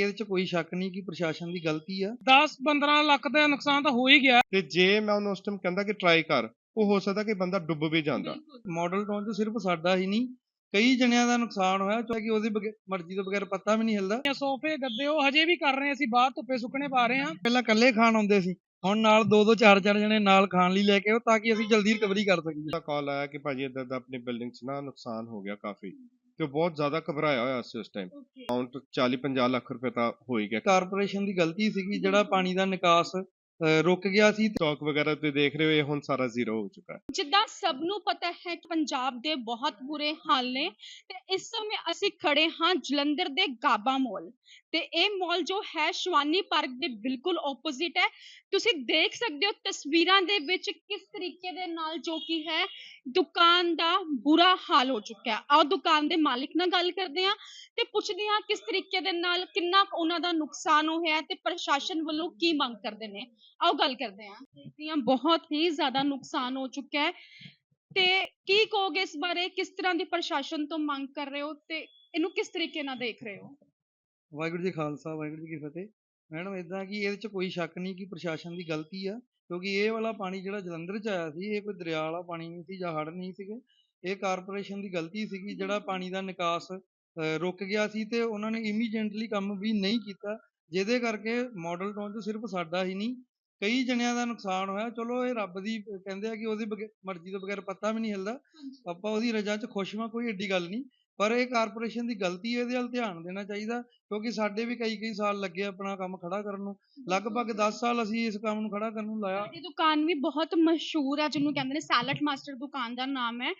ਇਹਦੇ 'ਚ ਕੋਈ ਸ਼ੱਕ ਨਹੀਂ ਕਿ ਪ੍ਰਸ਼ਾਸਨ ਦੀ ਗਲਤੀ ਆ। 10-15 ਲੱਖ ਦਾ ਨੁਕਸਾਨ ਤਾਂ ਹੋ ਹੀ ਗਿਆ। ਤੇ ਜੇ ਮੈਂ ਉਹਨੂੰ ਉਸ ਟਾਈਮ ਕਹਿੰਦਾ ਕਿ ਟਰਾਈ ਕਰ ਉਹ ਹੋ ਸਕਦਾ ਕਿ ਬੰਦਾ ਡੁੱਬ ਵੀ ਜਾਂਦਾ। ਮਾਡਲ ਟਾਊਨ 'ਚ ਸਿਰਫ ਸਾਡਾ ਹੀ ਨਹੀਂ ਕਈ ਜਣਿਆਂ ਦਾ ਨੁਕਸਾਨ ਹੋਇਆ ਚਾਹੇ ਕਿ ਉਹਦੀ ਬਗੈ- ਮਰਜ਼ੀ ਤੋਂ ਬਗੈਰ ਪਤਾ ਵੀ ਨਹੀਂ ਹਿਲਦਾ। ਸੋਫੇ ਗੱਦੇ ਉਹ ਹਜੇ ਵੀ ਕਰ ਰਹੇ ਅਸੀਂ ਬਾਹਰ ਧੁੱਪੇ ਸੁੱਕਣੇ ਪਾ ਰਹੇ ਹਾਂ। ਪਹਿਲਾਂ ਇਕੱਲੇ ਖਾਣ ਆਉਂਦੇ ਸੀ ਹੁਣ ਨਾਲ ਦੋ ਦੋ ਚਾਰ ਚਾਰ ਜਣੇ ਨਾਲ ਖਾਣ ਲਈ ਲੈ ਕੇ ਆਓ ਤਾਂ ਕਿ ਅਸੀਂ ਜਲਦੀ ਰਿਕਵਰੀ ਕਰ ਸਕੀਏ। ਦਾ ਕਾਲ ਆਇਆ ਕਿ ਭਾਜੀ ਇਦਾਂ ਦਾ ਆਪਣੀ ਬਿਲਡਿੰਗ 'ਚ ਨਾ ਨੁਕਸਾਨ ਹੋ ਗਿਆ ਕਾਫੀ। ਤੇ ਉਹ ਬਹੁਤ ਜ਼ਿਆਦਾ ਘਬਰਾਇਆ ਹੋਇਆ ਸੀ ਉਸ ਟਾਈਮ ਅਮਾਉਂਟ 40 50 ਲੱਖ ਰੁਪਏ ਤਾਂ ਹੋ ਹੀ ਗਿਆ। ਕਾਰਪੋਰੇਸ਼ਨ ਦੀ ਗਲਤੀ ਸੀਗੀ ਜਿਹੜਾ ਪਾਣੀ ਦਾ ਨਿਕਾਸ ਰੁਕ ਗਿਆ ਸੀ ਸਟਾਕ ਵਗੈਰਾ ਤੇ ਦੇਖ ਰਹੇ ਹੋ ਇਹ ਹੁਣ ਸਾਰਾ ਜ਼ੀਰੋ ਹੋ ਚੁੱਕਾ ਹੈ। ਜਿੱਦਾਂ ਸਭ ਨੂੰ ਪਤਾ ਹੈ ਕਿ ਪੰਜਾਬ ਦੇ ਬਹੁਤ ਬੁਰੇ ਹਾਲ ਨੇ ਤੇ ਇਸ ਸਮੇਂ ਅਸੀਂ ਖੜੇ ਹਾਂ ਜਲੰਧਰ ਦੇ ਗਾਬਾ ਮਾਲ। ਤੇ ਇਹ ਮਾਲ ਜੋ ਹੈ ਸ਼ਿਵਾਨੀ ਪਾਰਕ ਦੇ ਬਿਲਕੁਲ ਆਪੋਜ਼ਿਟ ਹੈ। ਤੁਸੀਂ ਦੇਖ ਸਕਦੇ ਹੋ ਤਸਵੀਰਾਂ ਦੇ ਵਿੱਚ ਕਿਸ ਤਰੀਕੇ ਦੇ ਨਾਲ ਜੋ ਕੀ ਹੈ ਦੁਕਾਨ ਦਾ ਬੁਰਾ ਹਾਲ ਹੋ ਚੁੱਕਿਆ। ਆਓ ਦੁਕਾਨ ਦੇ ਮਾਲਿਕ ਨਾਲ ਗੱਲ ਕਰਦੇ ਹਾਂ ਤੇ ਪੁੱਛਦੇ ਹਾਂ ਕਿਸ ਤਰੀਕੇ ਦੇ ਨਾਲ ਕਿੰਨਾ ਕੁ ਉਹਨਾਂ ਦਾ ਨੁਕਸਾਨ ਹੋਇਆ ਤੇ ਪ੍ਰਸ਼ਾਸਨ ਵੱਲੋਂ ਕੀ ਮੰਗ ਕਰਦੇ ਨੇ। ਆਓ ਗੱਲ ਕਰਦੇ ਹਾਂ। ਦੇਖਦੇ ਹਾਂ ਬਹੁਤ ਹੀ ਜ਼ਿਆਦਾ ਨੁਕਸਾਨ ਹੋ ਚੁੱਕਾ ਹੈ ਤੇ ਕੀ ਕਹੋਗੇ ਇਸ ਬਾਰੇ? ਕਿਸ ਤਰ੍ਹਾਂ ਦੀ ਪ੍ਰਸ਼ਾਸਨ ਤੋਂ ਮੰਗ ਕਰ ਰਹੇ ਹੋ ਤੇ ਇਹਨੂੰ ਕਿਸ ਤਰੀਕੇ ਨਾਲ ਦੇਖ ਰਹੇ ਹੋ? ਵਾਹਿਗੁਰੂ ਜੀ ਖਾਲਸਾ, ਵਾਹਿਗੁਰੂ ਜੀ ਕੀ ਫਤਿਹ। ਮੈਡਮ ਇਦਾਂ ਕਿ ਇਹਦੇ 'ਚ ਕੋਈ ਸ਼ੱਕ ਨਹੀਂ ਕਿ ਪ੍ਰਸ਼ਾਸਨ ਦੀ ਗਲਤੀ ਆ। ਕਿਉਂਕਿ ਇਹ ਵਾਲਾ ਪਾਣੀ ਜਿਹੜਾ ਜਲੰਧਰ 'ਚ ਆਇਆ ਸੀ ਇਹ ਕੋਈ ਦਰਿਆ ਵਾਲਾ ਪਾਣੀ ਨਹੀਂ ਸੀ ਜਾਂ ਹੜ੍ਹ ਨਹੀਂ ਸੀਗੇ। ਇਹ ਕਾਰਪੋਰੇਸ਼ਨ ਦੀ ਗਲਤੀ ਸੀਗੀ ਜਿਹੜਾ ਪਾਣੀ ਦਾ ਨਿਕਾਸ ਰੁਕ ਗਿਆ ਸੀ ਤੇ ਉਹਨਾਂ ਨੇ ਇਮੀਡੀਏਟਲੀ ਕੰਮ ਵੀ ਨਹੀਂ ਕੀਤਾ ਜਿਹਦੇ ਕਰਕੇ ਮਾਡਲ ਟਾਊਨ 'ਚ ਸਿਰਫ ਸਾਡਾ ਹੀ ਨਹੀਂ ਕਈ ਜਣਿਆਂ ਦਾ ਨੁਕਸਾਨ ਹੋਇਆ। ਚਲੋ ਇਹ ਰੱਬ ਦੀ ਕਹਿੰਦੇ ਆ ਕਿ ਉਹਦੀ ਮਰਜ਼ੀ ਤੋਂ ਬਗੈਰ ਪਤਾ ਵੀ ਨਹੀਂ ਹਿਲਦਾ। ਆਪਾਂ ਉਹਦੀ ਰਜ਼ਾ 'ਚ ਖੁਸ਼ ਹਾਂ ਕੋਈ ਏਡੀ ਗੱਲ ਨਹੀਂ। ਪਰ ਇਹ ਕਾਰਪੋਰੇਸ਼ਨ ਦੀ ਗਲਤੀ ਹੈ, ਇਹਦੇ ਵੱਲ ਧਿਆਨ ਦੇਣਾ ਚਾਹੀਦਾ, ਕਿਉਂਕਿ ਸਾਡੇ ਵੀ ਕਈ ਕਈ ਸਾਲ ਲੱਗੇ ਆਪਣਾ ਕੰਮ ਖੜਾ ਕਰਨ ਨੂੰ। ਲਗਭਗ 10 ਸਾਲ ਅਸੀਂ ਇਸ ਕੰਮ ਨੂੰ ਖੜਾ ਕਰਨ ਨੂੰ ਲਾਇਆ। ਸਾਡੀ ਦੁਕਾਨ ਵੀ ਬਹੁਤ ਮਸ਼ਹੂਰ ਹੈ, ਜਿਹਨੂੰ ਕਹਿੰਦੇ ਨੇ ਸੈਲਡ ਮਾਸਟਰ ਦੁਕਾਨ ਦਾ ਨਾਮ ਹੈ।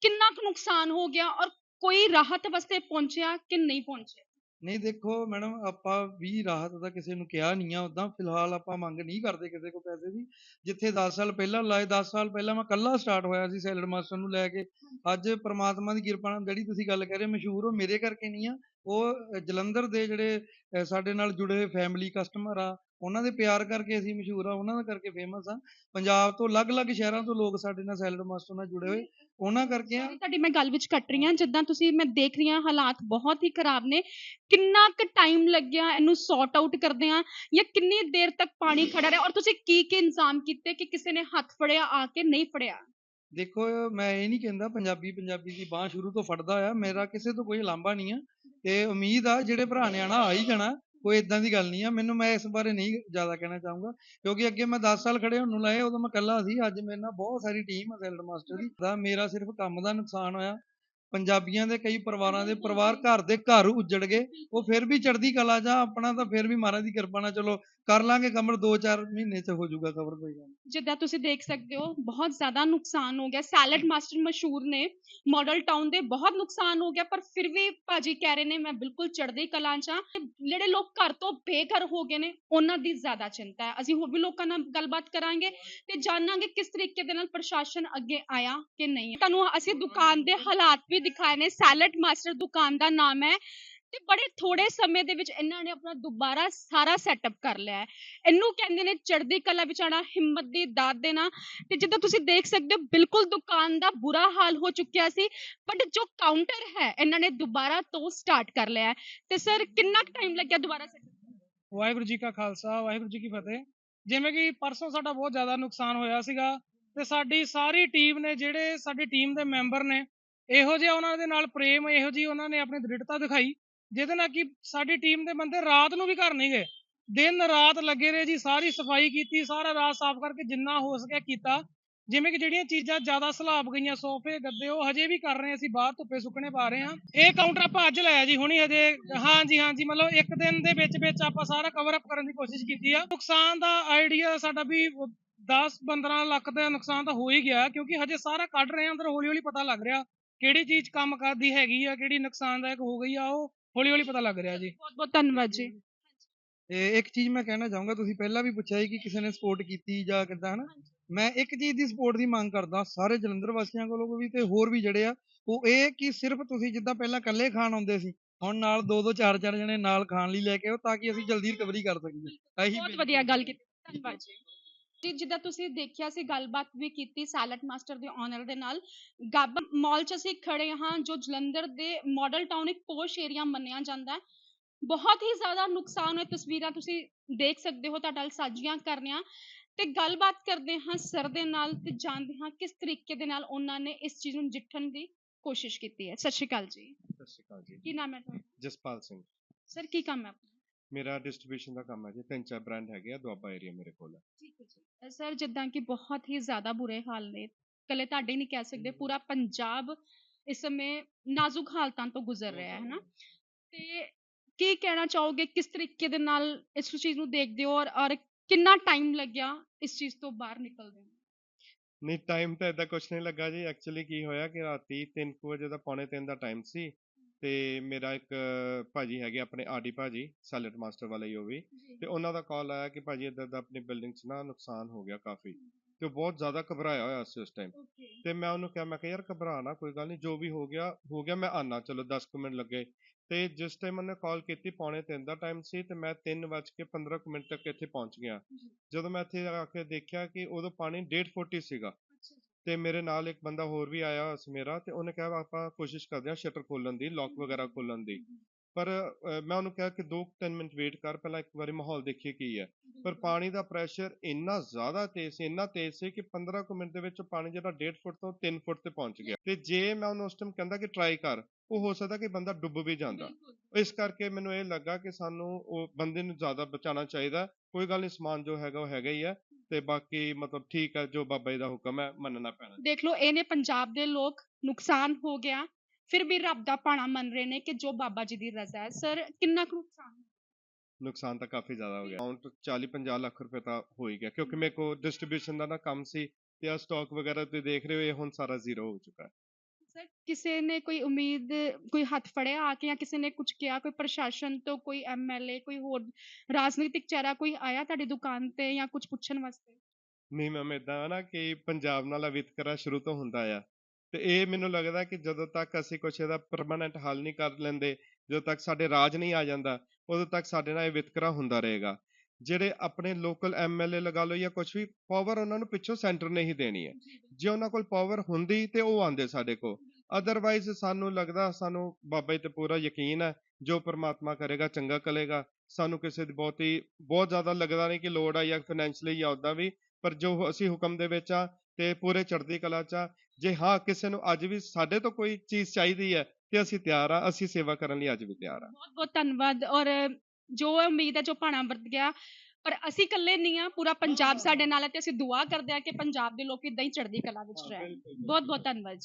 ਕਿੰਨਾ ਕੁ ਨੁਕਸਾਨ ਹੋ ਗਿਆ ਔਰ ਕੋਈ ਰਾਹਤ ਵਾਸਤੇ ਪਹੁੰਚਿਆ ਕਿ ਨਹੀਂ ਪਹੁੰਚਿਆ? ਨਹੀਂ ਦੇਖੋ ਮੈਡਮ ਆਪਾਂ ਵੀ ਰਾਹਤ ਦਾ ਕਿਸੇ ਨੂੰ ਕਿਹਾ ਨਹੀਂ ਆ ਉਦਾਂ ਫਿਲਹਾਲ ਆਪਾਂ ਮੰਗ ਨਹੀਂ ਕਰਦੇ ਕਿਸੇ ਕੋ ਪੈਸੇ ਦੀ। ਜਿੱਥੇ 10 ਸਾਲ ਪਹਿਲਾਂ ਲਾਏ 10 ਸਾਲ ਪਹਿਲਾਂ ਮੈਂ ਕੱਲਾ ਸਟਾਰਟ ਹੋਇਆ ਸੀ ਸੈਲਡ ਮਾਸਟਰ ਨੂੰ ਲੈ ਕੇ। ਅੱਜ ਪ੍ਰਮਾਤਮਾ ਦੀ ਕਿਰਪਾ ਨਾਲ ਜਿਹੜੀ ਤੁਸੀਂ ਗੱਲ ਕਰ ਰਹੇ ਹੋ ਮਸ਼ਹੂਰ ਉਹ ਮੇਰੇ ਕਰਕੇ ਨਹੀਂ ਆ। ਉਹ ਜਲੰਧਰ ਦੇ ਜਿਹੜੇ ਸਾਡੇ ਨਾਲ ਜੁੜੇ ਹੋਏ ਫੈਮਿਲੀ ਕਸਟਮਰ ਆ ਉਹਨਾਂ ਦੇ ਪਿਆਰ ਕਰਕੇ ਅਸੀਂ ਮਸ਼ਹੂਰ ਆ ਉਹਨਾਂ ਦਾ ਕਰਕੇ ਫੇਮਸ ਆ ਪੰਜਾਬ ਤੋਂ ਅਲੱਗ-ਅਲੱਗ ਸ਼ਹਿਰਾਂ ਤੋਂ ਲੋਕ ਸਾਡੇ ਨਾਲ ਸੈਲਡ ਮਾਸਟਰ ਨਾਲ ਜੁੜੇ ਹੋਏ। ਉਹਨਾਂ ਕਰਕੇ ਆ। ਤੁਹਾਡੀ ਮੈਂ ਗੱਲ ਵਿੱਚ ਕੱਟ ਰਹੀ ਹਾਂ। ਜਿੱਦਾਂ ਤੁਸੀਂ ਮੈਂ ਦੇਖ ਰਹੀ ਹਾਂ ਹਾਲਾਤ ਬਹੁਤ ਹੀ ਖਰਾਬ ਨੇ। ਕਿੰਨਾ ਕੁ ਟਾਈਮ ਲੱਗਿਆ ਇਹਨੂੰ ਸੌਰਟ ਆਊਟ ਕਰਦੇ ਆ ਜਾਂ ਕਿੰਨੀ ਦੇਰ ਤੱਕ ਪਾਣੀ ਖੜਾ ਰਿਹਾ ਔਰ ਤੁਸੀਂ ਕੀ ਕੀ ਇੰਤਜ਼ਾਮ ਕੀਤੇ ਕਿ ਕਿਸੇ ਨੇ ਹੱਥ ਫੜਿਆ ਆ ਕੇ ਨਹੀਂ ਫੜਿਆ? ਦੇਖੋ ਮੈਂ ਇਹ ਨਹੀਂ ਕਹਿੰਦਾ ਪੰਜਾਬੀ ਪੰਜਾਬੀ ਦੀ ਬਾਹ ਸ਼ੁਰੂ ਤੋਂ ਫੜਦਾ ਆ। ਮੇਰਾ ਕਿਸੇ ਤੋਂ ਕੋਈ ਲਾਂਭਾ ਨਹੀਂ ਆ। ਤੇ ਉਮੀਦ ਆ ਜਿਹੜੇ ਭਰਾ ਨੇ ਆਣਾ ਆ ਹੀ ਜਾਣਾ। ਕੋਈ ਇਦਾਂ ਦੀ ਗੱਲ ਨਹੀਂ ਆ। ਮੈਨੂੰ ਮੈਂ ਇਸ ਬਾਰੇ ਨਹੀਂ ਜ਼ਿਆਦਾ ਕਹਿਣਾ ਚਾਹੂੰਗਾ। ਕਿਉਂਕਿ ਅੱਗੇ ਮੈਂ 10 ਸਾਲ ਖੜੇ ਹੋਣ ਨੂੰ ਲਾਏ, ਉਦੋਂ ਮੈਂ ਇਕੱਲਾ ਸੀ। ਅੱਜ ਮੇਰੇ ਨਾਲ ਬਹੁਤ ਸਾਰੀ ਟੀਮ ਆ ਸੈਲਡ ਮਾਸਟਰ ਦੀ। ਦਾ ਮੇਰਾ ਸਿਰਫ ਕੰਮ ਦਾ ਨੁਕਸਾਨ ਹੋਇਆ। ਪੰਜਾਬੀਆਂ ਦੇ ਕਈ ਪਰਿਵਾਰਾਂ ਦੇ ਪਰਿਵਾਰ ਘਰ ਦੇ ਘਰ ਉੱਜੜ ਗਏ ਉਹ ਫਿਰ ਵੀ ਚੜ੍ਹਦੀ ਕਲਾ ਜਾਂ ਆਪਣਾ ਤਾਂ ਫਿਰ ਵੀ ਮਹਾਰਾਜ ਦੀ ਕਿਰਪਾ ਨਾਲ ਚਲੋ ਕਰ ਲਾਂਗੇ ਕਮਰ 2-4 ਮਹੀਨੇ ਚ ਹੋ ਜਾਊਗਾ ਕਵਰ ਕੋਈ ਗੱਲ। ਜਿੱਦਾਂ ਤੁਸੀਂ ਦੇਖ ਸਕਦੇ ਹੋ ਬਹੁਤ ਜ਼ਿਆਦਾ ਨੁਕਸਾਨ ਹੋ ਗਿਆ। ਸੈਲਡ ਮਾਸਟਰ ਮਸ਼ਹੂਰ ਨੇ ਮਾਡਲ ਟਾਊਨ ਦੇ ਬਹੁਤ ਨੁਕਸਾਨ ਹੋ ਗਿਆ ਪਰ ਫਿਰ ਵੀ ਭਾਜੀ ਕਹਿ ਰਹੇ ਨੇ ਮੈਂ ਬਿਲਕੁਲ ਚੜ੍ਹਦੀ ਕਲਾਂ 'ਚ ਜਿਹੜੇ ਲੋਕ ਘਰ ਤੋਂ ਬੇਘਰ ਹੋ ਗਏ ਨੇ ਉਹਨਾਂ ਦੀ ਜ਼ਿਆਦਾ ਚਿੰਤਾ ਹੈ। ਅਸੀਂ ਹੋਰ ਵੀ ਲੋਕਾਂ ਨਾਲ ਗੱਲਬਾਤ ਕਰਾਂਗੇ ਤੇ ਜਾਣਾਂਗੇ ਕਿਸ ਤਰੀਕੇ ਦੇ ਨਾਲ ਪ੍ਰਸ਼ਾਸਨ ਅੱਗੇ ਆਇਆ ਕਿ ਨਹੀਂ। ਤੁਹਾਨੂੰ ਅਸੀਂ ਦੁਕਾਨ ਦੇ ਹਾਲਾਤ ਵੀ ਦਿਖਾਏ ਨੇ। ਸੈਲਡ ਮਾਸਟਰ ਦੁਕਾਨ ਦਾ ਨਾਮ ਹੈ ਤੇ ਬੜੇ ਥੋੜੇ ਸਮੇਂ ਦੇ ਵਿੱਚ ਇਹਨਾਂ ਨੇ ਆਪਣਾ ਦੁਬਾਰਾ ਸਾਰਾ ਸੈਟਅਪ ਕਰ ਲਿਆ ਹੈ। ਇਹਨੂੰ ਕਹਿੰਦੇ ਨੇ ਚੜ੍ਹਦੀ ਕਲਾ ਵਿੱਚ ਆਉਣਾ ਹਿੰਮਤ ਦੀ ਦਾਤ ਦੇਣਾ। ਤੇ ਜਿੱਦਾਂ ਤੁਸੀਂ ਦੇਖ ਸਕਦੇ ਹੋ, ਬਿਲਕੁਲ ਦੁਕਾਨ ਦਾ ਬੁਰਾ ਹਾਲ ਹੋ ਚੁੱਕਿਆ ਸੀ ਬਟ ਜੋ ਕਾਊਂਟਰ ਹੈ, ਇਹਨਾਂ ਨੇ ਦੁਬਾਰਾ ਤੋਂ ਸਟਾਰਟ ਕਰ ਲਿਆ ਹੈ। ਤੇ ਸਰ ਕਿੰਨਾ ਟਾਈਮ ਲੱਗਿਆ ਦੁਬਾਰਾ ਸੈਟਅਪ ਵਾਹਿਗੁਰੂ ਜੀ ਕਾ ਖਾਲਸਾ, ਵਾਹਿਗੁਰੂ ਜੀ ਕੀ ਫਤਿਹ। ਜਿਵੇਂ ਕਿ ਪਰਸੋਂ ਸਾਡਾ ਬਹੁਤ ਜ਼ਿਆਦਾ ਨੁਕਸਾਨ ਹੋਇਆ ਸੀਗਾ ਤੇ ਸਾਡੀ ਸਾਰੀ ਟੀਮ ਨੇ, ਜਿਹੜੇ ਸਾਡੀ ਟੀਮ ਦੇ ਮੈਂਬਰ ਨੇ ਇਹੋ ਜਿਹਾ ਉਹਨਾਂ ਦੇ ਨਾਲ ਪ੍ਰੇਮ, ਇਹੋ ਜਿਹੀ ਉਹਨਾਂ ਨੇ ਆਪਣੀ ਦ੍ਰਿੜਤਾ ਦਿਖਾਈ, ਜਿਹਦੇ ਨਾਲ ਕਿ ਸਾਡੀ ਟੀਮ ਦੇ ਬੰਦੇ ਰਾਤ ਨੂੰ ਵੀ ਘਰ ਨਹੀਂ ਗਏ। ਦਿਨ ਰਾਤ ਲੱਗੇ ਰਹੇ ਜੀ, ਸਾਰੀ ਸਫ਼ਾਈ ਕੀਤੀ, ਸਾਰਾ ਰਾਤ ਸਾਫ਼ ਕਰਕੇ ਜਿੰਨਾ ਹੋ ਸਕਿਆ ਕੀਤਾ। ਜਿਵੇਂ ਕਿ ਜਿਹੜੀਆਂ ਚੀਜ਼ਾਂ ਜ਼ਿਆਦਾ ਸਲਾਬ ਗਈਆਂ, ਸੋਫੇ, ਗੱਦੇ, ਉਹ ਹਜੇ ਵੀ ਕਰ ਰਹੇ ਅਸੀਂ, ਬਾਹਰ ਧੁੱਪੇ ਸੁੱਕਣੇ ਪਾ ਰਹੇ ਹਾਂ। ਇਹ ਕਾਊਂਟਰ ਆਪਾਂ ਅੱਜ ਲਾਇਆ ਜੀ, ਹੁਣੀ ਹਜੇ ਹਾਂਜੀ ਹਾਂਜੀ ਮਤਲਬ ਇੱਕ ਦਿਨ ਦੇ ਵਿੱਚ ਵਿੱਚ ਆਪਾਂ ਸਾਰਾ ਕਵਰ ਅਪ ਕਰਨ ਦੀ ਕੋਸ਼ਿਸ਼ ਕੀਤੀ ਆ। ਨੁਕਸਾਨ ਦਾ ਆਈਡੀਆ ਸਾਡਾ ਵੀ 10 15 ਲੱਖ ਦਾ ਨੁਕਸਾਨ ਤਾਂ ਹੋ ਹੀ ਗਿਆ, ਕਿਉਂਕਿ ਹਜੇ ਸਾਰਾ ਕੱਢ ਰਹੇ ਹਾਂ, ਅੰਦਰ ਹੌਲੀ ਹੌਲੀ ਪਤਾ ਲੱਗ ਰਿਹਾ। ਕਿਹੜੀ ਚੀਜ਼ ਕੰਮ ਕਰਦੀ ਹੈਗੀ ਆ ਕਿਹੜੀ ਨੁਕਸਾਨਦਾਇਕ ਹੋ ਗਈ ਆ ਉਹ ਹੌਲੀ ਹੌਲੀ ਪਤਾ ਲੱਗ ਰਿਹਾ ਜੀ। ਬਹੁਤ ਬਹੁਤ ਧੰਨਵਾਦ ਜੀ। ਤੇ ਇੱਕ ਚੀਜ਼ ਮੈਂ ਕਹਿਣਾ ਚਾਹੂੰਗਾ ਤੁਸੀਂ ਪਹਿਲਾਂ ਵੀ ਪੁੱਛਿਆ ਸੀ ਕਿ ਕਿਸੇ ਨੇ ਸਪੋਰਟ ਕੀਤੀ ਜਾਂ ਕਿੱਦਾਂ ਹਨਾ? ਮੈਂ ਇੱਕ ਚੀਜ਼ ਦੀ ਸਪੋਰਟ ਦੀ ਮੰਗ ਕਰਦਾ ਸਾਰੇ ਜਲੰਧਰ ਵਾਸੀਆਂ ਕੋਲੋਂ ਵੀ ਤੇ ਹੋਰ ਵੀ ਜਿਹੜੇ ਆ ਉਹ ਇਹ ਕਿ ਸਿਰਫ ਤੁਸੀਂ ਜਿੱਦਾਂ ਪਹਿਲਾਂ ਇਕੱਲੇ ਖਾਣ ਆਉਂਦੇ ਸੀ ਹੁਣ ਨਾਲ ਦੋ ਦੋ ਚਾਰ ਚਾਰ ਜਣੇ ਨਾਲ ਖਾਣ ਲਈ ਲੈ ਕੇ ਆਓ ਤਾਂ ਕਿ ਅਸੀਂ ਜਲਦੀ ਰਿਕਵਰੀ ਕਰ ਸਕੀਏ। ਇਹੀ ਬਹੁਤ ਵਧੀਆ ਗੱਲ ਕੀਤੀ ਧੰਨਵਾਦ ਜੀ। ਜੀ ਜਿੱਦਾਂ ਤੁਸੀਂ ਦੇਖਿਆ ਸੀ ਗੱਲਬਾਤ ਵੀ ਕੀਤੀ ਸੈਲਡ ਮਾਸਟਰ ਦੇ ਓਨਰ ਦੇ ਨਾਲ ਗੱਬ ਮਾਲ 'ਚ ਅਸੀਂ ਖੜੇ ਹਾਂ ਜੋ ਜਲੰਧਰ ਦੇ ਮਾਡਲ ਟਾਊਨ ਇੱਕ ਪੋਸ਼ ਏਰੀਆ ਮੰਨਿਆ ਜਾਂਦਾ ਹੈ। ਬਹੁਤ ਹੀ ਜ਼ਿਆਦਾ ਨੁਕਸਾਨ ਹੋਇਆ ਤਸਵੀਰਾਂ ਤੁਸੀਂ ਦੇਖ ਸਕਦੇ ਹੋ ਤੁਹਾਡੇ ਸਾਂਝੀਆਂ ਕਰਨੀਆਂ ਤੇ ਗੱਲਬਾਤ ਕਰਦੇ ਹਾਂ ਸਰ ਦੇ ਨਾਲ ਤੇ ਜਾਣਦੇ ਹਾਂ ਕਿਸ ਤਰੀਕੇ ਦੇ ਨਾਲ ਉਹਨਾਂ ਨੇ ਇਸ ਚੀਜ਼ ਨੂੰ ਨਜਿੱਠਣ ਦੀ ਕੋਸ਼ਿਸ਼ ਕੀਤੀ ਹੈ। ਸਤਿ ਸ਼੍ਰੀ ਅਕਾਲ ਜੀ। ਸਤਿ ਸ਼੍ਰੀ ਅਕਾਲ ਜੀ। ਕੀ ਨਾਮ ਹੈ ਤੁਹਾਡਾ? ਜਸਪਾਲ ਸਿੰਘ। ਸਰ ਕੀ ਕੰਮ ਹੈ ਆਪਣਾ? ਮੇਰਾ ਡਿਸਟ੍ਰੀਬਿਊਸ਼ਨ ਦਾ ਕੰਮ ਹੈ ਜੀ ਤਿੰਨ ਚਾਰ ਬ੍ਰਾਂਡ ਹੈਗੇ ਆ ਦੁਆਬਾ ਏਰੀਆ ਮੇਰੇ ਕੋਲ ਠੀਕ ਹੈ ਜੀ। ਸਰ ਜਿੱਦਾਂ ਕਿ ਬਹੁਤ ਹੀ ਜ਼ਿਆਦਾ ਬੁਰੇ ਹਾਲ ਨੇ ਕੱਲੇ ਤੁਹਾਡੇ ਨਹੀਂ ਕਹਿ ਸਕਦੇ ਪੂਰਾ ਪੰਜਾਬ ਇਸ ਸਮੇਂ ਨਾਜ਼ੁਕ ਹਾਲਤਾਂ ਤੋਂ ਗੁਜ਼ਰ ਰਿਹਾ ਹੈ ਹਨਾ? ਤੇ ਕੀ ਕਹਿਣਾ ਚਾਹੋਗੇ ਕਿਸ ਤਰੀਕੇ ਦੇ ਨਾਲ ਇਸ ਚੀਜ਼ ਨੂੰ ਦੇਖਦੇ ਹੋ ਔਰ ਔਰ ਕਿੰਨਾ ਟਾਈਮ ਲੱਗਿਆ ਇਸ ਚੀਜ਼ ਤੋਂ ਬਾਹਰ ਨਿਕਲਦੇ ਨੂੰ? ਨਹੀਂ ਟਾਈਮ ਤਾਂ ਏਦਾਂ ਕੁਛ ਨਹੀਂ ਲੱਗਾ ਜੀ। ਐਕਚੁਅਲੀ ਕੀ ਹੋਇਆ ਕਿ ਰਾਤੀ 3 ਵਜੇ ਦਾ ਪੌਣੇ 3 ਦਾ ਟਾਈਮ ਸੀ। ਤੇ ਮੇਰਾ ਇੱਕ ਭਾਜੀ ਹੈਗੇ ਆਪਣੇ ਆਡੀ ਭਾਜੀ ਸੈਲਟ ਮਾਸਟਰ ਵਾਲਾ ਹੀ ਉਹ ਵੀ ਤੇ ਉਹਨਾਂ ਦਾ ਕਾਲ ਆਇਆ ਕਿ ਭਾਜੀ ਏਦਾਂ ਦਾ ਆਪਣੀ ਬਿਲਡਿੰਗ 'ਚ ਨਾ ਨੁਕਸਾਨ ਹੋ ਗਿਆ ਕਾਫੀ ਤੇ ਉਹ ਬਹੁਤ ਜ਼ਿਆਦਾ ਘਬਰਾਇਆ ਹੋਇਆ ਸੀ ਉਸ ਟਾਈਮ ਓਕੇ। ਤੇ ਮੈਂ ਉਹਨੂੰ ਕਿਹਾ ਮੈਂ ਕਿਹਾ ਯਾਰ ਘਬਰਾ ਨਾ ਕੋਈ ਗੱਲ ਨਹੀਂ ਜੋ ਵੀ ਹੋ ਗਿਆ ਹੋ ਗਿਆ ਮੈਂ ਆਨਾ ਚਲੋ 10 ਕੁ ਮਿੰਟ ਲੱਗੇ। ਤੇ ਜਿਸ ਟਾਈਮ ਉਹਨੇ ਕਾਲ ਕੀਤੀ ਪੌਣੇ 3 ਦਾ ਟਾਈਮ ਸੀ ਤੇ ਮੈਂ 3 ਵੱਜ ਕੇ 15 ਕੁ ਮਿੰਟ ਤੱਕ ਇੱਥੇ ਪਹੁੰਚ ਗਿਆ। ਜੀ। ਜਦੋਂ ਮੈਂ ਇੱਥੇ ਆ ਕੇ ਦੇਖਿਆ ਕਿ ਉਦੋਂ ਪਾਣੀ 1.5 ਫੁੱਟ ਹੀ ਸੀਗਾ। ਤੇ ਮੇਰੇ ਨਾਲ ਇੱਕ ਬੰਦਾ ਹੋਰ ਵੀ ਆਇਆ ਹੋਇਆ ਸੀ ਮੇਰਾ ਤੇ ਉਹਨੇ ਕਿਹਾ ਆਪਾਂ ਕੋਸ਼ਿਸ਼ ਕਰਦੇ ਹਾਂ ਸ਼ਟਰ ਖੋਲਣ ਦੀ ਲੌਕ ਵਗੈਰਾ ਖੋਲਣ ਦੀ। ਪਰ ਅਹ, ਮੈਂ ਉਹਨੂੰ ਕਿਹਾ ਕਿ 2-3 ਮਿੰਟ ਵੇਟ ਕਰ ਪਹਿਲਾਂ ਇੱਕ ਵਾਰੀ ਮਾਹੌਲ ਦੇਖੀਏ ਕੀ ਹੈ। ਪਰ ਪਾਣੀ ਦਾ ਪ੍ਰੈਸ਼ਰ ਇੰਨਾ ਜ਼ਿਆਦਾ ਤੇਜ਼ ਸੀ ਇੰਨਾ ਤੇਜ਼ ਸੀ ਕਿ 15 ਕੁ ਮਿੰਟ ਦੇ ਵਿੱਚ ਪਾਣੀ ਜਿਹੜਾ 1.5 ਫੁੱਟ ਤੋਂ 3 ਫੁੱਟ ਤੇ ਪਹੁੰਚ ਗਿਆ। ਤੇ ਜੇ ਮੈਂ ਉਹਨੂੰ ਉਸ ਟਾਈਮ ਕਹਿੰਦਾ ਕਿ ਟਰਾਈ ਕਰ ਉਹ ਹੋ ਸਕਦਾ ਕਿ ਬੰਦਾ ਡੁੱਬ ਵੀ ਜਾਂਦਾ। ਇਸ ਕਰਕੇ ਮੈਨੂੰ ਇਹ ਲੱਗਾ ਕਿ ਸਾਨੂੰ ਉਹ ਬੰਦੇ ਨੂੰ ਜ਼ਿਆਦਾ ਬਚਾਉਣਾ ਚਾਹੀਦਾ। ਕੋਈ ਗੱਲ ਨਹੀਂ ਸਮਾਨ ਜੋ ਹੈਗਾ ਉਹ ਹੈਗਾ ਹੀ ਹੈ। ਤੇ ਬਾਕੀ ਮਤਲਬ ਠੀਕ ਹੈ ਜੋ ਬਾਬਾ ਜੀ ਦਾ ਹੁਕਮ ਹੈ ਮੰਨਣਾ ਪੈਣਾ। ਦੇਖ ਲਓ ਇਹਨੇ ਪੰਜਾਬ ਦੇ ਲੋਕ ਨੁਕਸਾਨ ਹੋ ਗਿਆ ਫਿਰ ਵੀ ਰੱਬ ਦਾ ਭਾਣਾ ਮੰਨ ਰਹੇ ਨੇ ਕਿ ਜੋ ਬਾਬਾ ਜੀ ਦੀ ਰਜ਼ਾ ਹੈ। ਸਰ ਕਿੰਨਾ ਕੁ ਨੁਕਸਾਨ ਹੋਇਆ? ਨੁਕਸਾਨ ਤਾਂ ਕਾਫੀ ਜ਼ਿਆਦਾ ਹੋ ਗਿਆ। ਅਮਾਉਂਟ 40 50 ਲੱਖ ਰੁਪਏ ਤਾਂ ਹੋ ਹੀ ਗਿਆ ਕਿਉਂਕਿ ਮੇਰੇ ਕੋਲ ਡਿਸਟ੍ਰੀਬਿਊਸ਼ਨ ਦਾ ਨਾ ਕੰਮ ਸੀ ਤੇ ਆ ਸਟਾਕ ਵਗੈਰਾ ਤੁਸੀਂ ਦੇਖ ਰਹੇ ਹੋ ਇਹ ਹੁਣ ਸਾਰਾ ਜ਼ੀਰੋ ਹੋ ਚੁੱਕਾ ਹੈ। ਸਰ, ਕਿਸੇ ਨੇ ਕੋਈ ਉਮੀਦ, ਕੋਈ ਹੱਥ ਫੜਿਆ ਆ ਕੇ ਜਾਂ ਕਿਸੇ ਨੇ ਕੁਝ ਕਿਹਾ, ਕੋਈ ਪ੍ਰਸ਼ਾਸਨ ਤੋਂ ਕੋਈ ਐਮਐਲਏ ਕੋਈ ਹੋਰ ਰਾਜਨੀਤਿਕ ਚਿਹਰਾ ਕੋਈ ਆਇਆ ਤੁਹਾਡੀ ਦੁਕਾਨ ਤੇ ਜਾਂ ਕੁਝ ਪੁੱਛਣ ਵਾਸਤੇ? ਨਹੀਂ ਮੈਮ ਇਦਾਂ ਨਾ ਕਿ ਪੰਜਾਬ ਨਾਲ ਵਿਤਕਰਾ ਸ਼ੁਰੂ ਤੋਂ ਹੁੰਦਾ ਆ। ਤੇ ਇਹ ਮੈਨੂੰ ਲੱਗਦਾ ਕਿ ਜਦੋਂ ਤੱਕ ਅਸੀਂ ਕੁਛ ਇਹਦਾ ਪਰਮਾਨੈਂਟ ਹੱਲ ਨਹੀਂ ਕਰ ਲੈਂਦੇ, ਜਦੋਂ ਤੱਕ ਸਾਡੇ ਰਾਜ ਨਹੀਂ ਆ ਜਾਂਦਾ, ਉਦੋਂ ਤੱਕ ਸਾਡੇ ਨਾਲ ਇਹ ਵਿਤਕਰਾ ਹੁੰਦਾ ਰਹੇਗਾ। ਜਿਹੜੇ ਆਪਣੇ ਲੋਕਲ ਐਮਐਲਏ ਲਗਾ ਲਓ ਜਾਂ ਕੁਝ ਵੀ ਪਾਵਰ ਉਹਨਾਂ ਨੂੰ ਪਿੱਛੋਂ ਸੈਂਟਰ ਨੇ ਹੀ ਦੇਣੀ ਹੈ। ਜੇ ਉਹਨਾਂ ਕੋਲ ਪਾਵਰ ਹੁੰਦੀ ਤੇ ਉਹ ਆਂਦੇ ਸਾਡੇ ਕੋਲ। ਅਦਰਵਾਈਜ਼ ਸਾਨੂੰ ਲੱਗਦਾ ਸਾਨੂੰ ਬਾਬਾ ਜੀ ਤੇ ਪੂਰਾ ਯਕੀਨ ਹੈ ਜੋ ਪ੍ਰਮਾਤਮਾ ਕਰੇਗਾ ਚੰਗਾ ਕਰੇਗਾ। ਸਾਨੂੰ ਕਿਸੇ ਦੀ ਬਹੁਤੀ ਬਹੁਤ ਜ਼ਿਆਦਾ ਲੱਗਦਾ ਨਹੀਂ ਕਿ ਲੋੜ ਆ ਜਾਂ ਫਾਈਨੈਂਸ਼ਲੀ ਜਾਂ ਉਦਾਂ ਵੀ ਪਰ ਜੋ ਅਸੀਂ ਹੁਕਮ ਦੇ ਵਿੱਚ ਆ ਤੇ ਪੂਰੇ ਚੜ੍ਹਦੀ ਕਲਾ ਚ ਆ ਜੇ ਹਾਂ ਕਿਸੇ ਨੂੰ ਅੱਜ ਵੀ ਸਾਡੇ ਤੋਂ ਕੋਈ ਚੀਜ਼ ਚਾਹੀਦੀ ਹੈ ਤੇ ਅਸੀਂ ਤਿਆਰ ਆ ਅਸੀਂ ਸੇਵਾ ਕਰਨ ਲਈ ਅੱਜ ਵੀ ਤਿਆਰ ਆ। ਬਹੁਤ ਬਹੁਤ ਧੰਨਵਾਦ ਔਰ ਜੋ ਉਮੀਦ ਹੈ ਜੋ ਭਾਣਾ ਵਰਤ ਗਿਆ। ਪਰ ਅਸੀਂ ਇਕੱਲੇ ਨਹੀਂ ਆ ਪੂਰਾ ਪੰਜਾਬ ਸਾਡੇ ਨਾਲ ਹੈ ਤੇ ਅਸੀਂ ਦੁਆ ਕਰਦੇ ਆ ਕਿ ਪੰਜਾਬ ਦੇ ਲੋਕ ਇਦਾਂ ਹੀ ਚੜ੍ਹਦੀ ਕਲਾ ਵਿੱਚ ਰਹਿਣ। ਬਹੁਤ ਬਹੁਤ ਧੰਨਵਾਦ ਜੀ।